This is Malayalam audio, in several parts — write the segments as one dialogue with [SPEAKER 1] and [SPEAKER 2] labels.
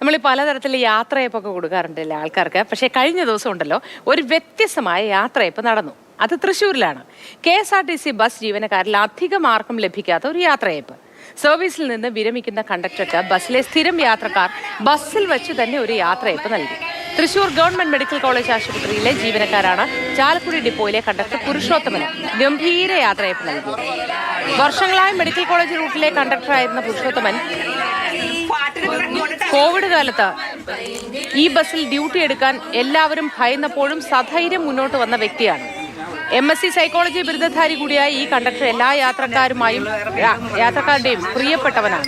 [SPEAKER 1] നമ്മൾ പലതരത്തിൽ യാത്രയപ്പൊക്കെ കൊടുക്കാറുണ്ടല്ലേ ആൾക്കാർക്ക്? പക്ഷേ കഴിഞ്ഞ ദിവസം ഉണ്ടല്ലോ ഒരു വ്യത്യസ്തമായ യാത്രയപ്പ് നടന്നു. അത് തൃശ്ശൂരിലാണ്. K S R T C bus ജീവനക്കാരിൽ അധികം ആർക്കും ലഭിക്കാത്ത ഒരു യാത്രയപ്പ്. സർവീസിൽ നിന്ന് വിരമിക്കുന്ന കണ്ടക്ടർക്ക് ബസ്സിലെ സ്ഥിരം യാത്രക്കാർ ബസ്സിൽ വെച്ച് തന്നെ ഒരു യാത്രയപ്പ് നൽകി. തൃശൂർ ഗവൺമെന്റ് മെഡിക്കൽ കോളേജ് ആശുപത്രിയിലെ ജീവനക്കാരാണ് ചാലക്കുടി ഡിപ്പോയിലെ കണ്ടക്ടർ പുരുഷോത്തമന് ഗംഭീര യാത്രയപ്പ് നൽകി. വർഷങ്ങളായി മെഡിക്കൽ കോളേജ് റൂട്ടിലെ കണ്ടക്ടറായിരുന്ന പുരുഷോത്തമൻ കോവിഡ് കാലത്ത് ഈ ബസ്സിൽ ഡ്യൂട്ടി എടുക്കാൻ എല്ലാവരും ഭയന്നപ്പോഴും സധൈര്യം മുന്നോട്ട് വന്ന വ്യക്തിയാണ്. എം എസ് സി സൈക്കോളജി ബിരുദധാരി കൂടിയായ ഈ കണ്ടക്ടർ എല്ലാ യാത്രക്കാരുമായും യാത്രക്കാരുടെയും പ്രിയപ്പെട്ടവനാണ്.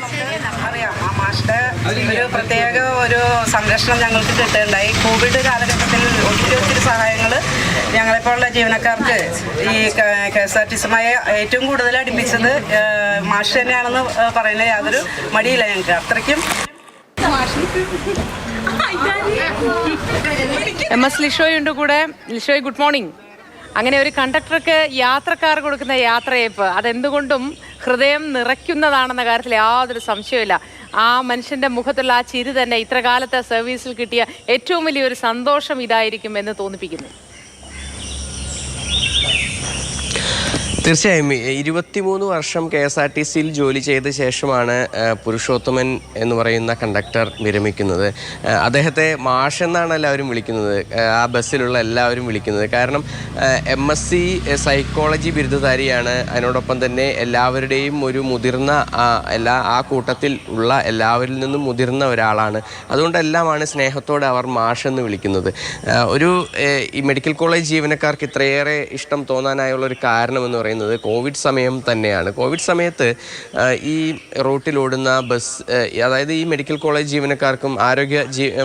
[SPEAKER 2] ഒരു പ്രത്യേക ഒരു സംരക്ഷണം ഞങ്ങൾക്ക് കിട്ടുകയുണ്ടായി. കോവിഡ് കാലഘട്ടത്തിൽ ഒത്തിരി ഒത്തിരി സഹായങ്ങൾ ഞങ്ങളെപ്പോലുള്ള ജീവനക്കാർക്ക് ഈ കെ എസ് ആർ ടി സിയുമായി ഏറ്റവും കൂടുതൽ അടുപ്പിച്ചത് മാഷ് തന്നെയാണെന്ന് പറയുന്നത് യാതൊരു മടിയില്ല ഞങ്ങൾക്ക്. അത്രയ്ക്കും
[SPEAKER 1] എം എസ് ലിഷോയുണ്ട് കൂടെ. Lishoy good morning. അങ്ങനെ ഒരു കണ്ടക്ടർക്ക് യാത്രക്കാർ കൊടുക്കുന്ന യാത്രയപ്പ്. അതെന്തുകൊണ്ടും ഹൃദയം നിറയ്ക്കുന്നതാണെന്ന കാര്യത്തിൽ യാതൊരു സംശയമില്ല ആ മനുഷ്യന്റെ മുഖത്തുള്ള ആ ചിരി തന്നെ ഇത്ര കാലത്തെ സർവീസിൽ കിട്ടിയ ഏറ്റവും വലിയൊരു സന്തോഷം ഇതായിരിക്കും എന്ന് തോന്നിപ്പിക്കുന്നു.
[SPEAKER 3] തീർച്ചയായും. ഇരുപത്തിമൂന്ന് വർഷം കെ എസ് ആർ ടി സിയിൽ ജോലി ചെയ്ത ശേഷമാണ് പുരുഷോത്തമൻ എന്ന് പറയുന്ന കണ്ടക്ടർ വിരമിക്കുന്നത്. അദ്ദേഹത്തെ മാഷ് എന്നാണ് എല്ലാവരും വിളിക്കുന്നത്. ആ, ബസ്സിലുള്ള എല്ലാവരും വിളിക്കുന്നത്. കാരണം എം എസ് സി സൈക്കോളജി ബിരുദധാരിയാണ്. അതിനോടൊപ്പം തന്നെ എല്ലാവരുടെയും ഒരു മുതിർന്ന എല്ലാ ആ കൂട്ടത്തിൽ ഉള്ള എല്ലാവരിൽ നിന്നും മുതിർന്ന ഒരാളാണ്. അതുകൊണ്ടെല്ലാമാണ് സ്നേഹത്തോടെ അവർ മാഷ് എന്ന് വിളിക്കുന്നത്. ഒരു ഈ മെഡിക്കൽ കോളേജ് ജീവനക്കാർക്ക് ഇത്രയേറെ ഇഷ്ടം തോന്നാനായുള്ള ഒരു കാരണം എന്ന് പറയുന്നത് കോവിഡ് സമയം തന്നെയാണ്. കോവിഡ് സമയത്ത് ഈ റൂട്ടിലോടുന്ന ബസ് അതായത് ഈ മെഡിക്കൽ കോളേജ് ജീവനക്കാർക്കും ആരോഗ്യ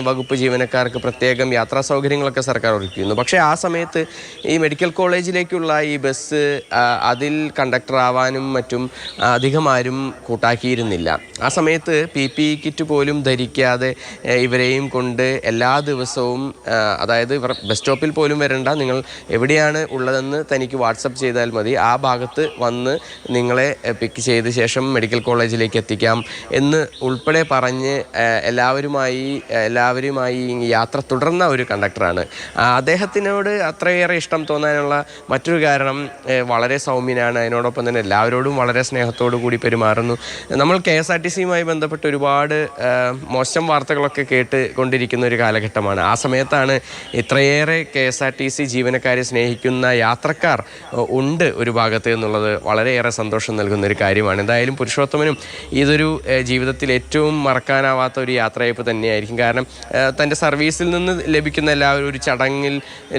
[SPEAKER 3] വകുപ്പ് ജീവനക്കാർക്ക് പ്രത്യേകം യാത്രാ സൗകര്യങ്ങളൊക്കെ സർക്കാർ ഒരുക്കിയിരുന്നു. പക്ഷേ ആ സമയത്ത് ഈ മെഡിക്കൽ കോളേജിലേക്കുള്ള ഈ ബസ് അതിൽ കണ്ടക്ടർ ആവാനും മറ്റും അധികമാരും കൂട്ടാക്കിയിരുന്നില്ല. ആ സമയത്ത് പി പി കിറ്റ് പോലും ധരിക്കാതെ ഇവരെയും കൊണ്ട് എല്ലാ ദിവസവും അതായത് ബസ് സ്റ്റോപ്പിൽ പോലും വരണ്ട നിങ്ങൾ എവിടെയാണ് ഉള്ളതെന്ന് തനിക്ക് വാട്സപ്പ് ചെയ്താൽ മതി. ആ ഭാഗത്ത് വന്ന് നിങ്ങളെ പിക്ക് ചെയ്ത ശേഷം മെഡിക്കൽ കോളേജിലേക്ക് എത്തിക്കാം എന്ന് ഉൾപ്പെടെ പറഞ്ഞ് എല്ലാവരുമായി എല്ലാവരുമായി യാത്ര തുടർന്ന ഒരു കണ്ടക്ടറാണ് അദ്ദേഹത്തിനോട് അത്രയേറെ ഇഷ്ടം തോന്നാനുള്ള മറ്റൊരു കാരണം വളരെ സൗമ്യനാണ്. അതിനോടൊപ്പം തന്നെ എല്ലാവരോടും വളരെ സ്നേഹത്തോടു കൂടി പെരുമാറുന്നു. നമ്മൾ കെ എസ് ആർ ടി സിയുമായി ബന്ധപ്പെട്ട് ഒരുപാട് മോശം വാർത്തകളൊക്കെ കേട്ട് കൊണ്ടിരിക്കുന്ന ഒരു കാലഘട്ടമാണ്. ആ സമയത്താണ് ഇത്രയേറെ K S R T C ജീവനക്കാരെ സ്നേഹിക്കുന്ന യാത്രക്കാർ ഉണ്ട് ഒരു ഭാഗത്ത് എന്നുള്ളത് വളരെയേറെ സന്തോഷം നൽകുന്ന ഒരു കാര്യമാണ്. എന്തായാലും പുരുഷോത്തമനും ഇതൊരു ജീവിതത്തിൽ ഏറ്റവും മറക്കാനാവാത്ത ഒരു യാത്രയപ്പ് തന്നെയായിരിക്കും. കാരണം തന്റെ സർവീസിൽ നിന്ന് ലഭിക്കുന്ന എല്ലാവരും ഒരു ചടങ്ങിൽ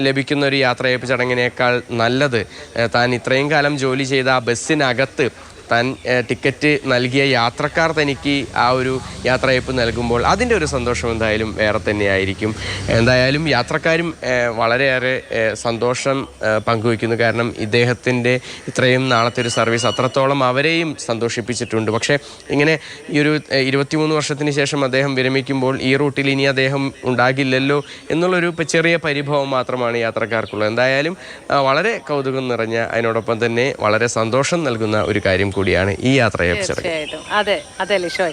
[SPEAKER 3] ലഭിക്കുന്ന ഒരു യാത്രയപ്പ് ചടങ്ങിനേക്കാൾ നല്ലത് താൻ ഇത്രയും കാലം ജോലി ചെയ്ത ആ ബസ്സിനകത്ത് താൻ ടിക്കറ്റ് നൽകിയ യാത്രക്കാർ തനിക്ക് ആ ഒരു യാത്രയപ്പ് നൽകുമ്പോൾ അതിന്റെ ഒരു സന്തോഷം എന്തായാലും വേറെ തന്നെയായിരിക്കും. എന്തായാലും യാത്രക്കാരും വളരെയേറെ സന്തോഷം പങ്കുവയ്ക്കുന്നു. കാരണം ഇദ്ദേഹത്തിന്റെ ഇത്രയും നാളത്തെ ഒരു സർവീസ് അത്രത്തോളം അവരെയും സന്തോഷിപ്പിച്ചിട്ടുണ്ട്. പക്ഷേ ഇങ്ങനെ ഈ ഒരു ഇരുപത്തിമൂന്ന് വർഷത്തിന് ശേഷം അദ്ദേഹം വിരമിക്കുമ്പോൾ ഈ റൂട്ടിൽ ഇനി അദ്ദേഹം ഉണ്ടാകില്ലല്ലോ എന്നുള്ളൊരു ചെറിയ പരിഭവം മാത്രമാണ് യാത്രക്കാർക്കുള്ളത്. എന്തായാലും വളരെ കൗതുകം നിറഞ്ഞ അതിനോടൊപ്പം തന്നെ വളരെ സന്തോഷം നൽകുന്ന ഒരു കാര്യം കൂടിയാണ് ഈ യാത്രയെ
[SPEAKER 1] തീർച്ചയായിട്ടും. അതെ അതെ ലിഷോയ്.